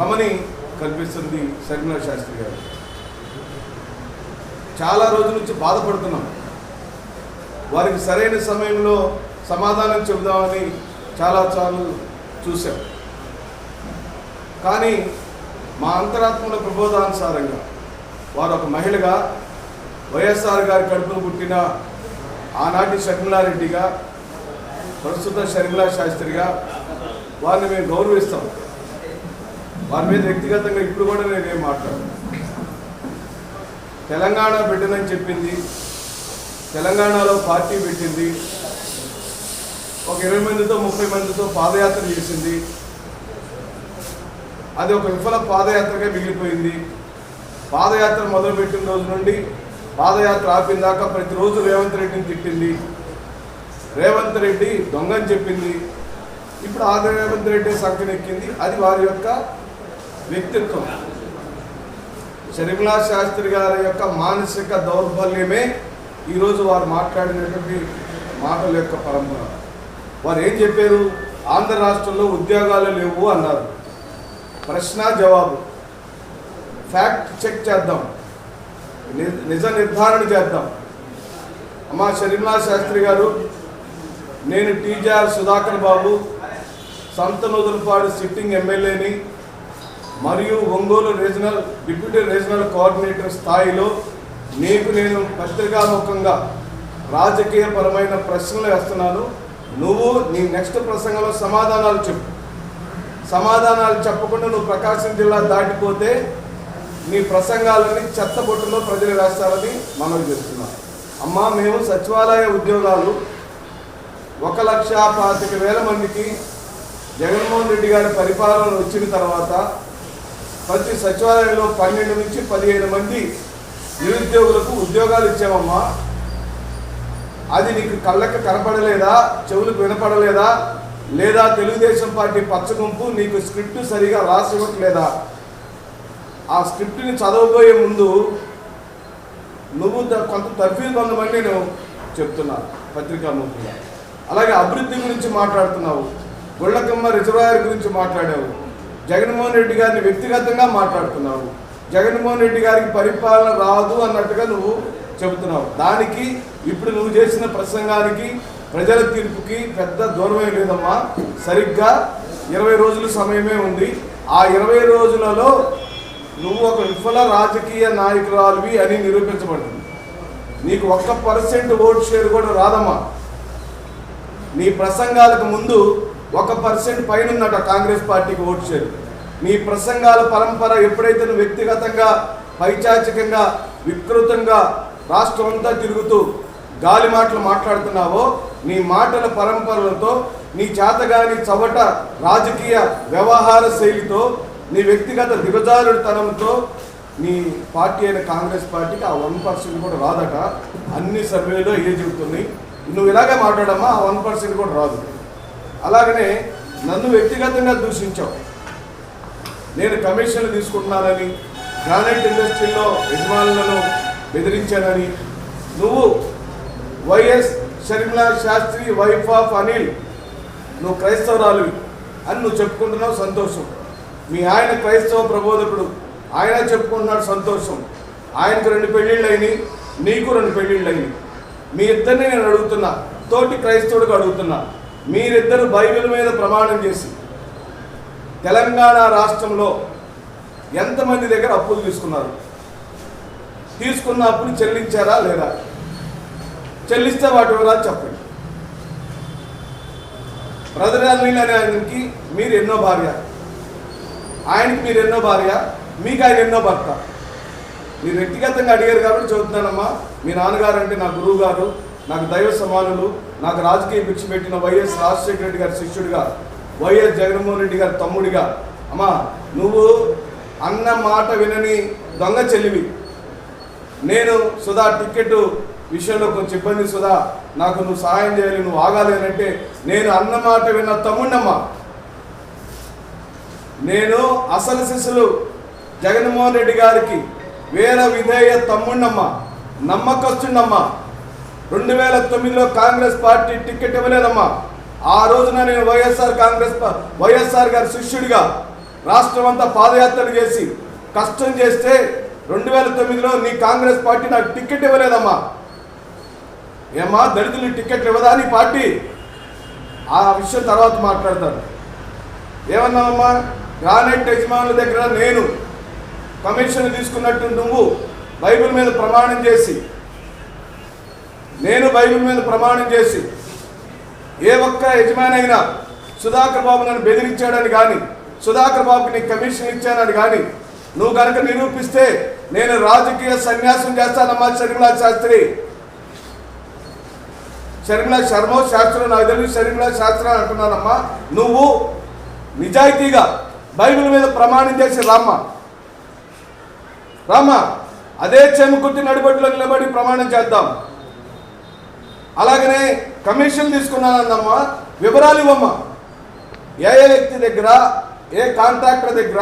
రమని కల్పిస్తుంది శర్మిలా శాస్త్రి గారు. చాలా రోజుల నుంచి బాధపడుతున్నాం. వారికి సరైన సమయంలో సమాధానం చెబుదామని చాలా సార్లు చూశాం. కానీ మా అంతరాత్మల ప్రబోధానుసారంగా వారు ఒక మహిళగా వైఎస్ఆర్ గారి కడుపును పుట్టిన ఆనాటి షర్మిలారెడ్డిగా ప్రస్తుత షర్మిలా శాస్త్రిగా వారిని మేము గౌరవిస్తాం. వారి మీద వ్యక్తిగతంగా ఇప్పుడు కూడా నేనేం మాట్లాడు తెలంగాణ బిడ్డనని చెప్పింది తెలంగాణలో పార్టీ పెట్టింది ఒక ఇరవై మందితో ముప్పై మందితో పాదయాత్ర చేసింది. అది ఒక విఫల పాదయాత్రగా మిగిలిపోయింది. పాదయాత్ర మొదలుపెట్టిన రోజు నుండి పాదయాత్ర ఆపిన దాకా ప్రతిరోజు రేవంత్ రెడ్డిని తిట్టింది. రేవంత్ రెడ్డి దొంగని చెప్పింది. ఇప్పుడు ఆ రేవంత్ రెడ్డి సంఖ్యనెక్కింది అది వారి యొక్క వ్యక్తిత్వం. షర్మిలా శాస్త్రి గారి యొక్క మానసిక దౌర్బల్యమే ఈరోజు వారు మాట్లాడినటువంటి మాటల యొక్క పరంపర. వారు ఏం చెప్పారు? ఆంధ్ర రాష్ట్రంలో ఉద్యోగాలు లేవు అన్నారు. ప్రశ్న జవాబు. ఫ్యాక్ట్ చెక్ చేద్దాం. నిజ నిర్ధారణ చేద్దాం. అమ్మా షర్మిలా శాస్త్రి గారు నేను టీజీఆర్ సుధాకర్ బాబు సంతనూదులపాడు సిట్టింగ్ ఎమ్మెల్యేని మరియు Ongole regional deputy regional coordinator స్థాయిలో నీకు నేను పత్రికాముఖంగా రాజకీయపరమైన ప్రశ్నలు వేస్తున్నాను. నువ్వు నీ నెక్స్ట్ ప్రసంగంలో సమాధానాలు చెప్పు. సమాధానాలు చెప్పకుండా నువ్వు ప్రకాశం జిల్లా దాటిపోతే నీ ప్రసంగాలని చెత్తబొట్టులో ప్రజలు వేస్తారని మనం చేస్తున్నాం. అమ్మా మేము సచివాలయ ఉద్యోగాలు ఒక లక్ష పాతిక వేల మందికి జగన్మోహన్ రెడ్డి గారి పరిపాలన వచ్చిన తర్వాత ప్రతి సచివాలయంలో పన్నెండు నుంచి పదిహేను మంది నిరుద్యోగులకు ఉద్యోగాలు ఇచ్చామమ్మా అది నీకు కళ్ళకి కనపడలేదా? చెవులకు వినపడలేదా? లేదా తెలుగుదేశం పార్టీ పచ్చగుంపు నీకు స్క్రిప్ట్ సరిగా రాసి ఇవ్వట్లేదా? ఆ స్క్రిప్ట్ని చదవబోయే ముందు నువ్వు కొంత తర్ఫీదు పొందమని నేను చెప్తున్నా పత్రికాముఖంగా అలాగే అభివృద్ధి గురించి మాట్లాడుతున్నావు. గుళ్ళకమ్మ రిజర్వాయర్ గురించి మాట్లాడావు. జగన్మోహన్ రెడ్డి గారిని వ్యక్తిగతంగా మాట్లాడుతున్నావు. జగన్మోహన్ రెడ్డి గారికి పరిపాలన రాదు అన్నట్టుగా నువ్వు చెబుతున్నావు. దానికి ఇప్పుడు నువ్వు చేసిన ప్రసంగానికి ప్రజల తీర్పుకి పెద్ద దూరమే లేదమ్మా. సరిగ్గా ఇరవై రోజులు సమయమే ఉంది. ఆ ఇరవై రోజులలో నువ్వు ఒక విఫల రాజకీయ నాయకురాలివి అని నిరూపించబడుతుంది నీకు ఒక్క పర్సెంట్ ఓట్ షేర్ కూడా రాదమ్మా. నీ ప్రసంగాలకు ముందు ఒక పర్సెంట్ పైన ఉందట కాంగ్రెస్ పార్టీకి ఓటు షేర్ నీ ప్రసంగాల పరంపర ఎప్పుడైతే నువ్వు వ్యక్తిగతంగా పైచాచికంగా వికృతంగా రాష్ట్రం అంతా తిరుగుతూ గాలి మాటలు మాట్లాడుతున్నావో నీ మాటల పరంపరలతో నీ చేతగాని చవట రాజకీయ వ్యవహార శైలితో నీ వ్యక్తిగత దిగజారుడితనంతో నీ పార్టీ అయిన కాంగ్రెస్ పార్టీకి ఆ వన్ పర్సెంట్ కూడా రాదట. అన్ని సర్వేలో ఏ చెబుతున్నాయి. నువ్వు ఇలాగే మాట్లాడమ్మా ఆ వన్ పర్సెంట్ కూడా రాదు. అలాగనే నన్ను వ్యక్తిగతంగా దూషించావు. నేను కమిషన్లు తీసుకుంటున్నానని గ్రానైట్ ఇండస్ట్రీలో యజమానులను బెదిరించానని నువ్వు YS Sharmila Shastri wife of Anil నువ్వు క్రైస్తవురాలివి అని నువ్వు చెప్పుకుంటున్నావు సంతోషం. మీ ఆయన క్రైస్తవ ప్రబోధకుడు ఆయన చెప్పుకుంటున్నాడు సంతోషం. ఆయనకు రెండు పెళ్ళిళ్ళు అయినాయి నీకు రెండు పెళ్ళిళ్ళు అయినాయి మీ ఇద్దరిని నేను అడుగుతున్నా తోటి క్రైస్తవుడికి అడుగుతున్నా. మీరిద్దరు బైబిల్ మీద ప్రమాణం చేసి తెలంగాణ రాష్ట్రంలో ఎంతమంది దగ్గర అప్పులు తీసుకున్నారు? తీసుకున్న అప్పులు చెల్లించారా లేదా? చెల్లిస్తే వాటి వివరాలు చెప్పండి. బ్రదర్ అనిల్ అనే ఆయనకి మీరు ఎన్నో భార్య. ఆయనకి మీరు ఎన్నో భార్య. మీకు ఆయన ఎన్నో భర్త. మీరు వ్యక్తిగతంగా అడిగారు కాబట్టి చెబుతున్నానమ్మా. మీ నాన్నగారు అంటే నా గురువు గారు నాకు దైవ సమానులు నాకు రాజకీయ భిక్ష పెట్టిన వైఎస్ రాజశేఖర రెడ్డి గారి శిష్యుడిగా వైఎస్ జగన్మోహన్ రెడ్డి గారి తమ్ముడిగా అమ్మా నువ్వు అన్న మాట వినని దొంగ చెల్లివి. నేను సుధా టికెట్ విషయంలో కొంచెం ఇబ్బంది సుధా నాకు నువ్వు సహాయం చేయాలి నువ్వు ఆగాలి అని అంటే నేను అన్న మాట విన్న తమ్ముడమ్మా నేను అసలు శిశులు జగన్మోహన్ రెడ్డి గారికి వేల విధేయ తమ్ముడమ్మా నమ్మకస్తుండమ్మా రెండు వేల తొమ్మిదిలో కాంగ్రెస్ పార్టీ టికెట్ ఇవ్వలేదమ్మా. ఆ రోజున నేను వైఎస్ఆర్ కాంగ్రెస్ వైఎస్ఆర్ గారి శిష్యుడిగా రాష్ట్రం అంతా పాదయాత్రలు చేసి కష్టం చేస్తే రెండు వేల తొమ్మిదిలో నీ కాంగ్రెస్ పార్టీ నాకు టికెట్ ఇవ్వలేదమ్మా. ఏమ్మా దళితులు టికెట్లు ఇవ్వదా నీ పార్టీ? ఆ విషయం తర్వాత మాట్లాడతాను. ఏమన్నావమ్మా గ్రానైట్ యజమానుల దగ్గర నేను కమిషన్ తీసుకున్నట్టు నువ్వు బైబిల్ మీద ప్రమాణం చేసి నేను బైబిల్ మీద ప్రమాణం చేసి ఏ ఒక్క యజమాని అయినా సుధాకర్ బాబు నన్ను బెదిరించాడని కానీ సుధాకర్ బాబుకి నీకు కమిషన్ ఇచ్చానని కానీ నువ్వు కనుక నిరూపిస్తే నేను రాజకీయ సన్యాసం చేస్తానమ్మా శర్మిలా శాస్త్రి. శర్మిలా శర్మ శాస్త్రం నాకు తెలియదు శర్మిలా శాస్త్రం అంటున్నానమ్మా. నువ్వు నిజాయితీగా బైబిల్ మీద ప్రమాణం చేసి రామ్మ. రామ్మ. అదే చెమకుట్టి నడిబడిలో నిలబడి ప్రమాణం చేద్దాం. అలాగనే కమిషన్ తీసుకున్నానన్నమ్మా. వివరాలు ఇవ్వమ్మా. ఏ ఏ వ్యక్తి దగ్గర ఏ కాంట్రాక్టర్ దగ్గర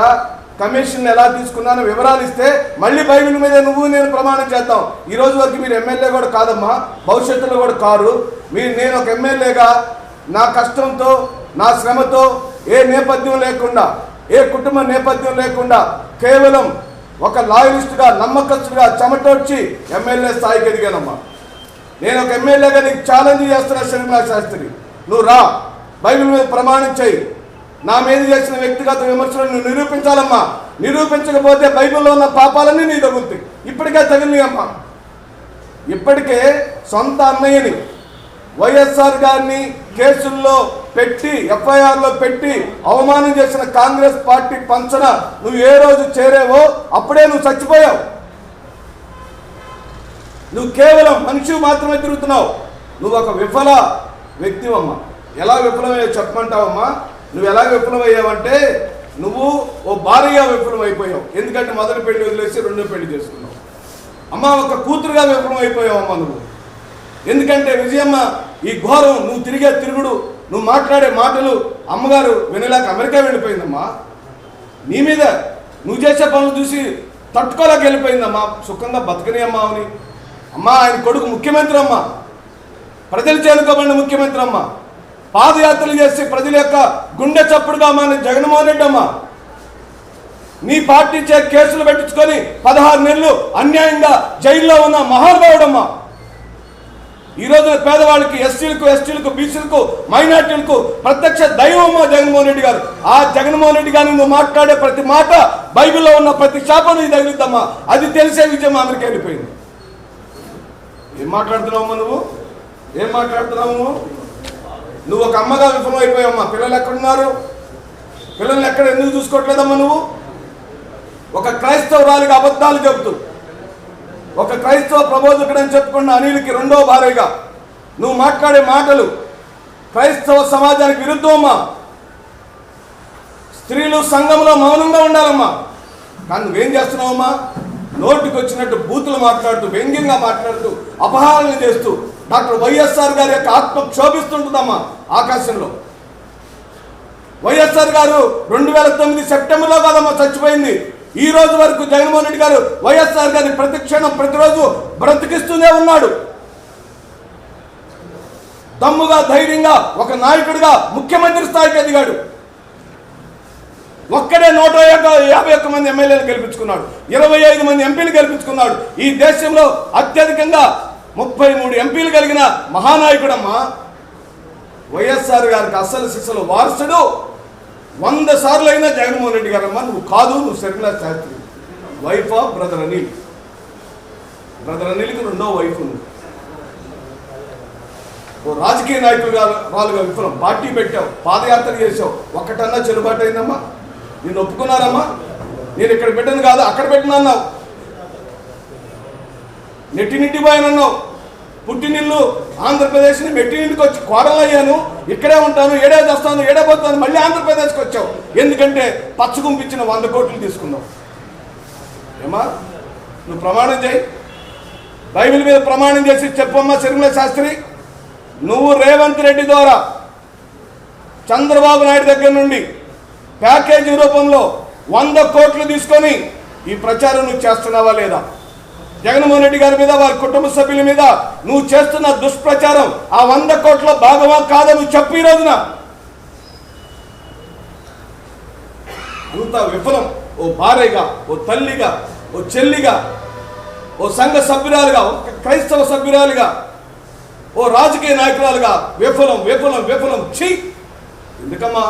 కమిషన్ ఎలా తీసుకున్నానో వివరాలు ఇస్తే మళ్ళీ బైబిల్ మీద నువ్వు నేను ప్రమాణం చేద్దాం. ఈ రోజు వరకు మీరు ఎమ్మెల్యే కూడా కాదమ్మా. భవిష్యత్తులో కూడా కారు. మీరు నేను ఒక ఎమ్మెల్యేగా నా కష్టంతో నా శ్రమతో ఏ నేపథ్యం లేకుండా ఏ కుటుంబ నేపథ్యం లేకుండా కేవలం ఒక లాయలిస్టుగా నమ్మకస్తుగా చెమటొచ్చి ఎమ్మెల్యే స్థాయికి ఎదిగానమ్మా. నేను ఒక ఎమ్మెల్యేగా నీకు ఛాలెంజ్ చేస్తున్నా శర్మిలా శాస్త్రి నువ్వు రా. బైబిల్ మీద ప్రమాణం చేయి. నా మీద చేసిన వ్యక్తిగత విమర్శలను నువ్వు నిరూపించాలమ్మా. నిరూపించకపోతే బైబిల్లో ఉన్న పాపాలన్నీ నీ తగులుతాయి ఇప్పటికే తగిలినాయమ్మా. ఇప్పటికే సొంత అన్నయ్యని వైఎస్ఆర్ గారిని కేసుల్లో పెట్టి ఎఫ్ఐఆర్లో పెట్టి అవమానం చేసిన కాంగ్రెస్ పార్టీ పంచన నువ్వు ఏ రోజు చేరేవో అప్పుడే నువ్వు చచ్చిపోయావు. నువ్వు కేవలం మనిషి మాత్రమే తిరుగుతున్నావు. నువ్వు ఒక విఫల వ్యక్తివమ్మా. ఎలా విఫలమయ్యో చెప్పమంటావమ్మా? నువ్వు ఎలా విఫలమయ్యావంటే నువ్వు ఓ భార్యగా విఫలం అయిపోయావు ఎందుకంటే మొదటి పెళ్ళి వదిలేసి రెండో పెళ్ళి చేసుకున్నావు. అమ్మ ఒక కూతురుగా విఫలం అయిపోయావమ్మా నువ్వు. ఎందుకంటే విజయమ్మ ఈ ఘోరం నువ్వు తిరిగే తిరుగుడు నువ్వు మాట్లాడే మాటలు అమ్మగారు వినలేక అమెరికా వెళ్ళిపోయిందమ్మా. నీ మీద నువ్వు చేసే పనులు చూసి తట్టుకోలేక వెళ్ళిపోయిందమ్మా. సుఖంగా బతకని అమ్మా అని అమ్మా ఆయన కొడుకు ముఖ్యమంత్రి అమ్మ. ప్రజలు చేరుకోబడిన ముఖ్యమంత్రి అమ్మ. పాదయాత్రలు చేసి ప్రజల యొక్క గుండె చప్పుడుగా మన జగన్మోహన్ రెడ్డి అమ్మ. నీ పార్టీ చే కేసులు పెట్టించుకొని పదహారు నెలలు అన్యాయంగా జైల్లో ఉన్న మహానుభావుడమ్మ ఈ రోజు పేదవాళ్ళకి ఎస్సీలకు ఎస్టీలకు బీసీలకు మైనార్టీలకు ప్రత్యక్ష దైవమ్మ జగన్మోహన్ రెడ్డి గారు. ఆ జగన్మోహన్ రెడ్డి గారిని నువ్వు మాట్లాడే ప్రతి మాట బైబిల్లో ఉన్న ప్రతి శాపం నీ తగిలిద్దమ్మా. అది తెలిసే విజయం అమెరికా వెళ్ళిపోయింది. ఏం మాట్లాడుతున్నావమ్మా నువ్వు? ఏం మాట్లాడుతున్నావు? నువ్వు ఒక అమ్మగా విఫలమైపోయావమ్మా. పిల్లలు ఎక్కడున్నారు? పిల్లల్ని ఎక్కడ ఎందుకు చూసుకోవట్లేదమ్మా నువ్వు? ఒక క్రైస్తవురాలిగా అబద్ధాలు చెబుతూ ఒక క్రైస్తవ ప్రబోధకుడని చెప్పుకున్న అనిల్కి రెండో భార్యగా నువ్వు మాట్లాడే మాటలు క్రైస్తవ సమాజానికి విరుద్ధమమ్మా. స్త్రీలు సంఘంలో మౌనంగా ఉండాలమ్మా. కానీ నువ్వేం చేస్తున్నావమ్మా? నోటికి వచ్చినట్టు బూతులు మాట్లాడుతూ వ్యంగ్యంగా మాట్లాడుతూ అపహారాలు చేస్తూ డాక్టర్ వైఎస్ఆర్ గారి యొక్క ఆత్మ క్షోభిస్తుంటుందమ్మా ఆకాశంలో. వైఎస్ఆర్ గారు రెండు వేల తొమ్మిది సెప్టెంబర్లో కాదమ్మా చచ్చిపోయింది. ఈ రోజు వరకు జగన్మోహన్ రెడ్డి గారు వైఎస్ఆర్ గారిని ప్రతి క్షణం ప్రతిరోజు బ్రతికిస్తూనే ఉన్నాడు. దమ్ముగా ధైర్యంగా ఒక నాయకుడిగా ముఖ్యమంత్రి స్థాయికి ఎదిగాడు. ఒక్కడే నూట యొక్క యాభై ఒక్క మంది ఎమ్మెల్యేలు గెలిపించుకున్నాడు. ఇరవై ఐదు మంది ఎంపీలు గెలిపించుకున్నాడు. ఈ దేశంలో అత్యధికంగా ముప్పై మూడు ఎంపీలు కలిగిన మహానాయకుడమ్మా వైఎస్ఆర్ గారికి అసలు సిసలు వారసుడు వంద సార్లు అయినా జగన్మోహన్ రెడ్డి గారమ్మా నువ్వు కాదు నువ్వు Sharmila Shastri. Wife of brother Anil brother అనిల్కి రెండో వైఫ్ ఉంది. ఓ రాజకీయ నాయకులుగా వాళ్ళుగా విఫలం. పార్టీ పెట్టావు పాదయాత్ర చేసావు ఒక్కటన్నా చెరుబాటు అయిందమ్మా. నేను ఒప్పుకున్నారమ్మా? నేను ఇక్కడ పెట్టను కాదు అక్కడ పెట్టినన్నావు నెట్టి నింటి పోయానన్నావు పుట్టినిల్లు ఆంధ్రప్రదేశ్ని మెట్టినింటికి వచ్చి కోడలయ్యాను ఇక్కడే ఉంటాను ఏడే చేస్తాను ఏడే పోతాను మళ్ళీ ఆంధ్రప్రదేశ్కి వచ్చావు. ఎందుకంటే పచ్చగుంపించిన వంద కోట్లు తీసుకున్నావు. ఏమా నువ్వు ప్రమాణం చేయి. బైబిల్ మీద ప్రమాణం చేసి చెప్పమ్మా సిరిమల శాస్త్రి. నువ్వు రేవంత్ రెడ్డి ద్వారా చంద్రబాబు నాయుడు దగ్గర నుండి ప్యాకేజీ రూపంలో వంద కోట్లు తీసుకొని ఈ ప్రచారం నువ్వు చేస్తున్నావా లేదా? జగన్మోహన్ రెడ్డి గారి మీద వారి కుటుంబ సభ్యుల మీద నువ్వు చేస్తున్న దుష్ప్రచారం ఆ వంద కోట్ల భాగమా కాదా నువ్వు చెప్పు ఈ రోజున. అంత విఫలం ఓ భార్యగా ఓ తల్లిగా ఓ చెల్లిగా ఓ సంఘ సభ్యురాలుగా ఒక క్రైస్తవ సభ్యురాలుగా ఓ రాజకీయ నాయకురాలుగా విఫలం విఫలం విఫలం ఛీ! ఎందుకమ్మా?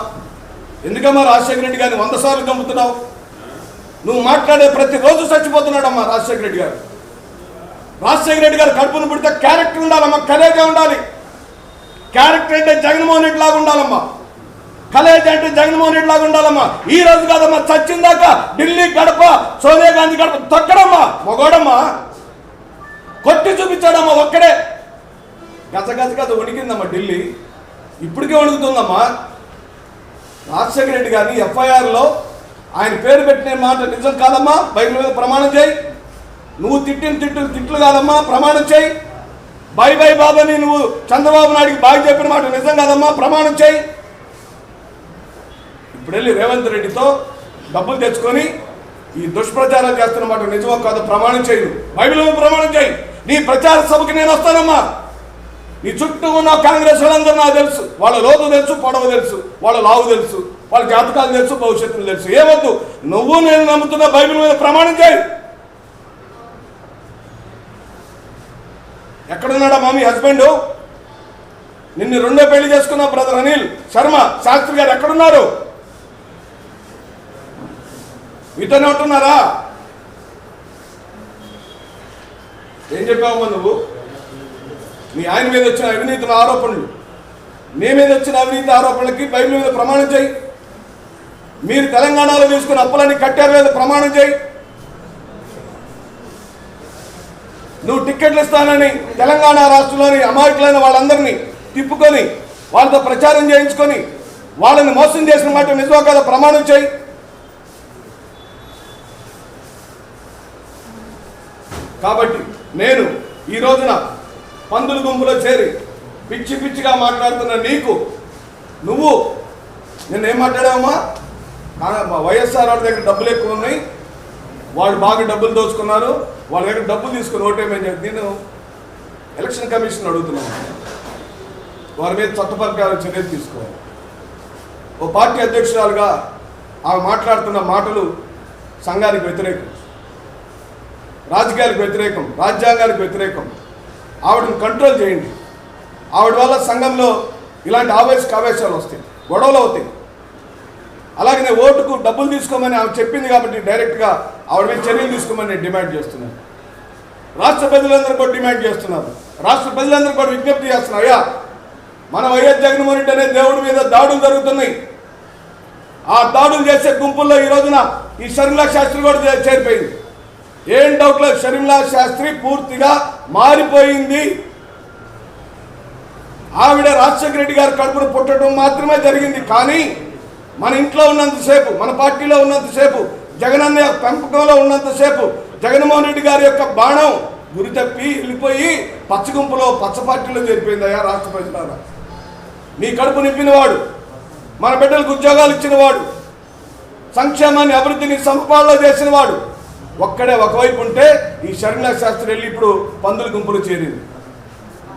ఎందుకమ్మా రాజశేఖర రెడ్డి గారిని వంద సార్లు గమ్ముతున్నావు? నువ్వు మాట్లాడే ప్రతిరోజు చచ్చిపోతున్నాడమ్మా రాజశేఖర రెడ్డి గారు. రాజశేఖర రెడ్డి గారు కడుపును పుడితే క్యారెక్టర్ ఉండాలమ్మా కలేజా ఉండాలి. క్యారెక్టర్ అంటే జగన్మోహన్ రెడ్డి లాగా ఉండాలమ్మా. కలేజా అంటే జగన్మోహన్ రెడ్డి లాగా ఉండాలమ్మా. ఈ రోజు కాదమ్మా చచ్చిందాక ఢిల్లీ గడప సోనియా గాంధీ గడప తొక్కడమ్మా మొగోడమ్మా. కొట్టి చూపించాడమ్మా ఒక్కడే. గజ గజ గజ వణికిందమ్మా ఢిల్లీ. ఇప్పటికే వణుకుతుందమ్మా రాజశేఖర రెడ్డి గారిని ఎఫ్ఐఆర్లో ఆయన పేరు పెట్టిన మాట నిజం కాదమ్మా? బైబిల్ మీద ప్రమాణం చేయి. నువ్వు తిట్టిన తిట్టు తిట్లు కాదమ్మా? ప్రమాణం చేయి. బై బై బాబాని నువ్వు చంద్రబాబు నాయుడికి బాగా చెప్పిన మాట నిజం కాదమ్మా? ప్రమాణం చేయి. ఇప్పుడు వెళ్ళి రేవంత్ రెడ్డితో డబ్బులు తెచ్చుకొని ఈ దుష్ప్రచారం చేస్తున్న మాట నిజమో కాదో ప్రమాణం చేయు బైబిల్ మీద ప్రమాణం చేయి. నీ ప్రచార సభకి నేను వస్తానమ్మా. నీ చుట్టూ ఉన్న కాంగ్రెస్ వాళ్ళందరూ నాకు తెలుసు. వాళ్ళ లోతు తెలుసు పొడవు తెలుసు వాళ్ళ లావు తెలుసు వాళ్ళ జాతకాలు తెలుసు భవిష్యత్తులు తెలుసు. ఏమొద్దు? నువ్వు నేను నమ్ముతున్న బైబిల్ మీద ప్రమాణం చేయి. ఎక్కడున్నాడా మమ్మీ హస్బెండ్? నిన్ను రెండో పెళ్ళి చేసుకున్న బ్రదర్ అనిల్ శర్మ శాస్త్రి గారు ఎక్కడున్నారు? మీతోనే ఉంటున్నారా? ఏం చెప్పావమ్మా నువ్వు? మీ ఆయన మీద వచ్చిన అవినీతి ఆరోపణలు మీ మీద వచ్చిన అవినీతి ఆరోపణలకి బైబిల్ మీద ప్రమాణం చేయి. మీరు తెలంగాణలో తీసుకున్న అప్పులన్నీ కట్టారు మీద ప్రమాణం చేయి. నువ్వు టిక్కెట్లు ఇస్తానని తెలంగాణ రాష్ట్రంలోని అమాయకులైన వాళ్ళందరినీ తిప్పుకొని వాళ్ళతో ప్రచారం చేయించుకొని వాళ్ళని మోసం చేసిన మాట నిజమో కదా ప్రమాణం చేయి. కాబట్టి నేను ఈ రోజున పందుల గుంపులో చేరి పిచ్చి పిచ్చిగా మాట్లాడుతున్న నీకు నువ్వు నేను ఏం మాట్లాడావమ్మా మా వైఎస్ఆర్ వాళ్ళ దగ్గర డబ్బులు ఎక్కువ ఉన్నాయి. వాళ్ళు బాగా డబ్బులు దోచుకున్నారు. వాళ్ళ దగ్గర డబ్బులు తీసుకుని ఓటేమని చెప్పి నేను ఎలక్షన్ కమిషన్ అడుగుతున్నాను. వారి మీద చట్ట చర్యలు తీసుకోవాలి. ఓ పార్టీ అధ్యక్షురాలుగా ఆమె మాట్లాడుతున్న మాటలు సంఘానికి వ్యతిరేకం రాజకీయాలకు వ్యతిరేకం రాజ్యాంగానికి వ్యతిరేకం. ఆవిడని కంట్రోల్ చేయండి. ఆవిడ వల్ల సంఘంలో ఇలాంటి ఆవేశ ఆవేశాలు వస్తాయి గొడవలు అవుతాయి. అలాగే నేను ఓటుకు డబ్బులు తీసుకోమని ఆమె చెప్పింది కాబట్టి డైరెక్ట్గా ఆవిడ మీద చర్యలు తీసుకోమని నేను డిమాండ్ చేస్తున్నాను రాష్ట్ర ప్రజలందరూ కూడా డిమాండ్ చేస్తున్నారు. రాష్ట్ర ప్రజలందరూ కూడా విజ్ఞప్తి చేస్తున్నారు. అయ్యా మన వైఎస్ జగన్మోహన్ రెడ్డి అనే దేవుడి మీద దాడులు జరుగుతున్నాయి. ఆ దాడులు చేసే గుంపుల్లో ఈ రోజున ఈ షర్మిలా శాస్త్రి కూడా చేరిపోయింది. ఏం డౌట్ లేదు. షర్మిలా శాస్త్రి పూర్తిగా మారిపోయింది. ఆవిడ రాజశేఖర రెడ్డి గారు కడుపును పుట్టడం మాత్రమే జరిగింది. కానీ మన ఇంట్లో ఉన్నంతసేపు మన పార్టీలో ఉన్నంతసేపు జగనన్న పెంపకంలో ఉన్నంతసేపు జగన్మోహన్ రెడ్డి గారి యొక్క బాణం గురి తప్పి వెళ్ళిపోయి పచ్చగుంపులో పచ్చ పార్టీలో చేరిపోయిందయ్యా రాష్ట్ర ప్రజలారా. మీ కడుపు నింపినవాడు మన బిడ్డలకు ఉద్యోగాలు ఇచ్చినవాడు సంక్షేమాన్ని అభివృద్ధిని సమపాలలో చేసినవాడు ఒక్కడే ఒకవైపు ఉంటే ఈ షర్మిలా శాస్త్రి వెళ్ళి ఇప్పుడు పందుల గుంపులు చేరింది.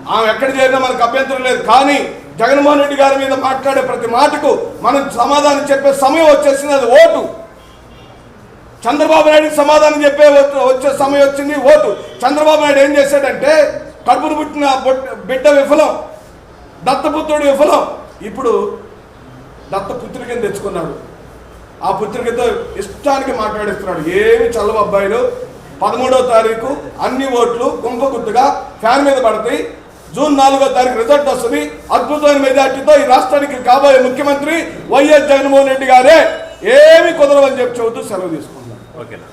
ఆమె ఎక్కడ చేరినా మనకు అభ్యంతరం లేదు. కానీ జగన్మోహన్ రెడ్డి గారి మీద మాట్లాడే ప్రతి మాటకు మనం సమాధానం చెప్పే సమయం వచ్చేసింది. అది ఓటు. చంద్రబాబు నాయుడు సమాధానం చెప్పే వచ్చే- వచ్చే సమయం వచ్చింది. ఓటు. చంద్రబాబు నాయుడు ఏం చేశాడంటే కడుపును పుట్టిన బిడ్డ విఫలం. దత్తపుత్రుడు విఫలం. ఇప్పుడు దత్తపుత్రుడి కింద తెచ్చుకున్నాడు. ఆ పుత్రికతో ఇష్టానికి మాట్లాడిస్తున్నాడు. ఏమి చల్లవ అబ్బాయిలు? పదమూడవ తారీఖు అన్ని ఓట్లు గుంపగుత్తుగా ఫ్యాన్ మీద పడతాయి. జూన్ నాలుగో తారీఖు రిజల్ట్ వస్తుంది. అద్భుతమైన మెజార్టీతో ఈ రాష్ట్రానికి కాబోయే ముఖ్యమంత్రి వైఎస్ జగన్మోహన్ రెడ్డి గారే. ఏమి కుదరవని చెప్పి చెబుతూ సెలవు తీసుకున్నాడు ఓకేనా?